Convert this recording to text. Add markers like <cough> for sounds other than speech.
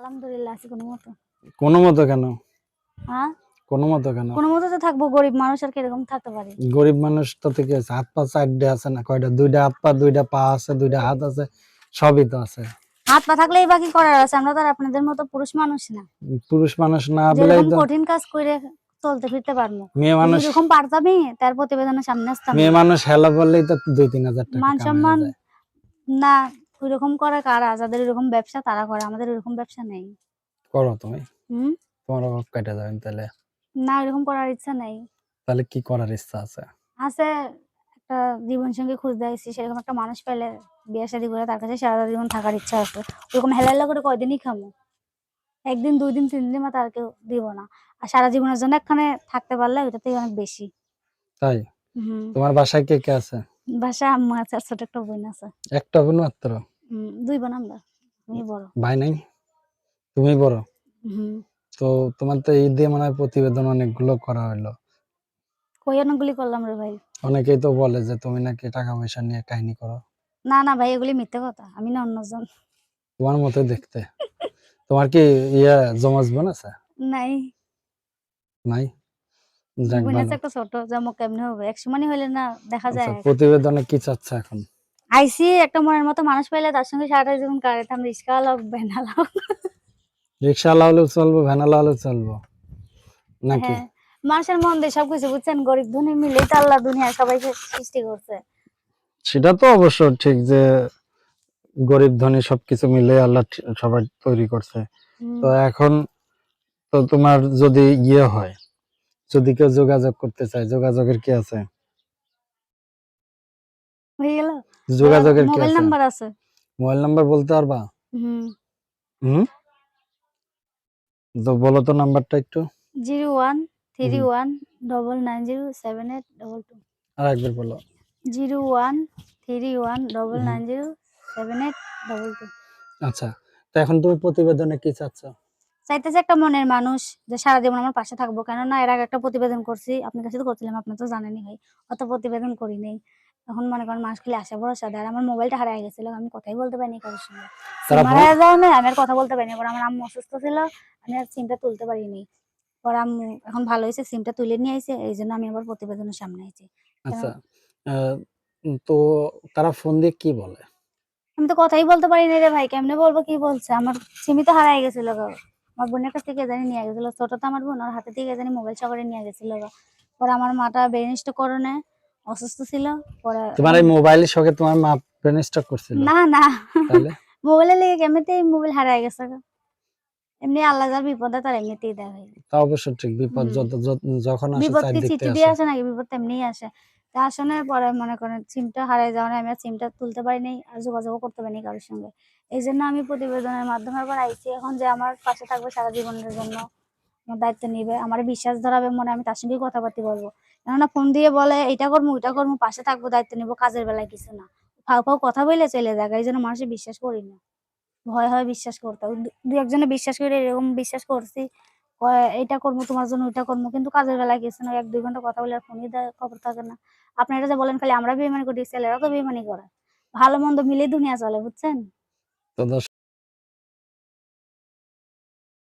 আলহামদুলিল্লাহ আছি কোনো মতো। কোনো মতো কেন? হ্যাঁ? কোনো মতো কেন? কোনো মতো তো থাকব গরিব মানুষ আর কীরকম থাকতে পারি। গরিব মানুষ তো থেকে আছে হাত পা চারটে আছে না কয়টা? দুইটা হাত পা দুইটা পা আছে দুইটা হাত আছে সবই তো আছে। হাত পা থাকলেই বাকি করার আছে? আমরা তো আর আপনাদের মতো পুরুষ মানুষ না। পুরুষ মানুষ না বলে কঠিন কাজ করে চলতে ফিরতে পারব। মেয়ে মানুষ এরকম পারতামই তার প্রতিবেদনের সামনে আসতাম মেয়ে মানুষ হেলা বললেই তো দুই তিন হাজার টাকা মান সম্মান যায়। ওইরকম করে কারা? যাদের এরকম ব্যবসা তারা করে। আমাদের এরকম ব্যবসা নেই। করো তুমি। হুম? তোমার অভাব কেটে যাবেন তাহলে। না এরকম করার ইচ্ছা নেই। তাহলে কি করার ইচ্ছা আছে? আছে একটা জীবন সঙ্গী খুঁজতে আসছি সেরকম একটা মানুষ পেলে বিয়ে শাদি করে তার কাছে সারা জীবন থাকার ইচ্ছা আছে। ওরকম হেলাল্লা করে কয়দিনই খামো? একদিন দুই দিন তিন দিন মতো আর কেউ দিব না। আর সারা জীবনের জন্য এখানে থাকতে পারলে ওইটাতেই অনেক বেশি। তাই? হুম। তোমার বাসায় কে কে আছে? বাসা আম্মু আছে আর ছোট একটা বোন আছে। একটা বোন মাত্র? হুম, দুই বোন আমরা আমি বড়। ভাই নাই? তুমি বড়? তো তোমার তো এই দিয়ে মনে হয় প্রতিবেদন অনেকগুলো করা হলো কই অনেকগুলি করলাম রে ভাই। অনেকেই তো বলে যে তুমি নাকি টাকা পয়সা নিয়ে কাহিনী করো। না না ভাই এগুলি মিথ্যে কথা। আমি না অন্যজন তোমার মতোই দেখতে। তোমার কি ইয়া জমাজ বোন আছে? নাই। নাই? বোন আছে একটা ছোট যেমন কেমনে হবে? এক সমানই হইলে না দেখা আচ্ছা, যায়। প্রতিবেদনে কি চাচ্ছে এখন? আইসি একটা মনের মতো মানুষ পাইলে তার সঙ্গে সারাটা জীবন কাটাতাম রিক্সা আলাও বেনালাও রিক্সা লাউলেও চলবো ভ্যানা লাউলেও চলবো। নাকি? হ্যাঁ মানুষের মন দিয়ে সবকিছু বুঝছেন? গরিব ধনী মিলেই তো আল্লাহ দুনিয়া সবাইকে সৃষ্টি করছে। সেটা তো অবশ্য ঠিক যে গরিব ধনী সবকিছু মিলে আল্লাহ সবাই তৈরি করছে। তো এখন তো তোমার যদি ইয়ে হয় যদি কেউ যোগাযোগ করতে চায় যোগাযোগের কি আছে? হয়ে গেল? যোগাযোগের কি মোবাইল নাম্বার আছে? মোবাইল নাম্বার বলতে পারবা? হুম। হুম? তো বলো তো নাম্বারটা একটু। আর একবার বলো। আচ্ছা তো এখন তুমি প্রতিবেদনে কি চাচ্ছ? চাইতেছে একটা মনের মানুষ যে সারা জীবন আমার পাশে থাকব। কেননা এর আগে একটা প্রতিবেদন করছি আপনার কাছে তো করছিলাম আপনি তো জানেনই ভাই অত প্রতিবেদন করি নেই। এখন মনে করেন মানুষ খালি আশা ভরসা দেয় আমার মোবাইলটা হারিয়ে গেছিল আমি কথাই বলতে পারিনি কারোর সঙ্গে। হারিয়ে যাওয়া নেই আমি আর কথা বলতে পারিনি পরে আমার আম্মু অসুস্থ ছিল আমি আর সিমটা তুলতে পারিনি। পরে আম্মু এখন ভালো হয়েছে সিমটা তুলে নিয়ে আইছে এই জন্য আমি আবার প্রতিবেদনের সামনে আইছি। আচ্ছা তো তারা ফোন দিয়ে কি বলে? আমি তো কথাই বলতে পারিনি রে ভাই কেমনে বলব কি বলছে? আমার সিমই তো হারাই গেছিল গো। আমার বোনের কাছ থেকে জানি নিয়ে গেছিল ছোট তো আমার বোন ওর হাতে থেকে জানি মোবাইল সহকারে নিয়ে গেছিল পরে আমার মাটা ব্রেন স্ট্রোক করনে অসুস্থ ছিল পরে তোমার এই মোবাইলের শখে তোমার মা ব্রেন স্ট্রোক করছিল? না না। তাহলে? <laughs> মোবাইলে লেগে কেমনিতেই মোবাইল হারাই গেছে এমনি আল্লাহ যার বিপদে তার এমনিতেই দেয় ভাই তা অবশ্য ঠিক বিপদ যত যখন আসে বিপদ কি চিঠি দিয়ে আসে। নাকি? বিপদ তেমনিই আসে। তা আসলে পরে মনে করেন সিমটা হারিয়ে যাওয়ার আমি আর সিমটা তুলতে পারিনি আর যোগাযোগও করতে পারিনি কারোর সঙ্গে। এই জন্য আমি প্রতিবেদনের মাধ্যমে আবার আইছি এখন যে আমার পাশে থাকবে সারা জীবনের জন্য। আমার দায়িত্ব নিবে, আমার বিশ্বাস ধরাবে মনে আমি তার সঙ্গেই কথাবার্তা বলব। কেননা ফোন দিয়ে বলে এটা করব ওইটা করব পাশে থাকব, দায়িত্ব নিবো, কাজের বেলায় কিছু না। ফাও ফাও কথা বলে চলে যায়, এই জন্য মানুষের বিশ্বাস করি না। ভয় হয় বিশ্বাস করতে। দু- একজনে বিশ্বাস করে, এরকম বিশ্বাস করছি এটা করব তোমার জন্য ওইটা করব কিন্তু কাজের বেলায় কিছু না, এক, দুই ঘণ্টা কথা বলে আর ফোনই খবর থাকে না। আপনারা যে বলেন, খালি আমরা বেমানি করি ছেলেরা তো বেমানি করে। ভালো মন্দ মিলেই দুনিয়া চলে, বুঝছেন?